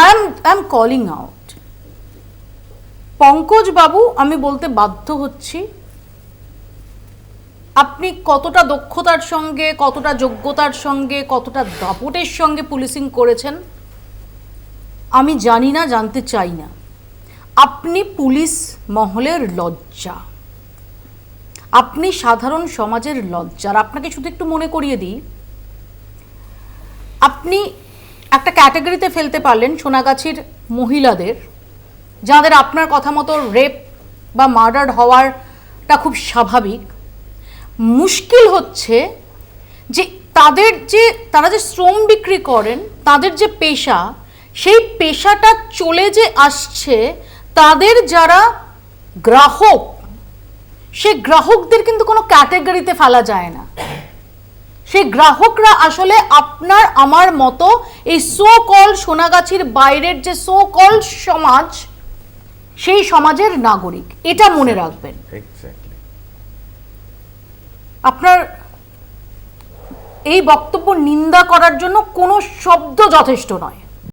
I am I am calling out Pankaj babu, আমি বলতে বাধ্য হচ্ছি। আপনি কতটা দক্ষতার সঙ্গে, কতটা যোগ্যতার সঙ্গে, কতটা দাপটের সঙ্গে পুলিশিং করেছেন, আমি জানি না, জানতে চাই না। আপনি পুলিশ মহলের লজ্জা। আপনি সাধারণ সমাজের লজ্জা। আর আপনাকে শুধু একটু মনে করিয়ে দিই, আপনি একটা ক্যাটাগরিতে ফেলতে পারলেন সোনাগাছির মহিলাদের, যাদের আপনার কথা মতো রেপ বা মার্ডার হওয়ারটা খুব স্বাভাবিক। মুশকিল হচ্ছে যে তাদের যে, তারা যে শ্রম বিক্রি করেন, তাদের যে পেশা, সেই পেশাটা চলে যে আসছে, তাদের যারা গ্রাহক, সেই গ্রাহকদের কিন্তু কোনো ক্যাটাগরিতে ফেলা যায় না। সেই গ্রাহকরা আসলে আপনার আমার মতো এই সো কল সোনাগাছির বাইরের যে সো কল সমাজ সেই সমাজের নাগরিক। এটা মনে রাখবেন। আপনার এই বক্তব্য নিন্দা করার জন্য কোনো শব্দ যথেষ্ট নয়।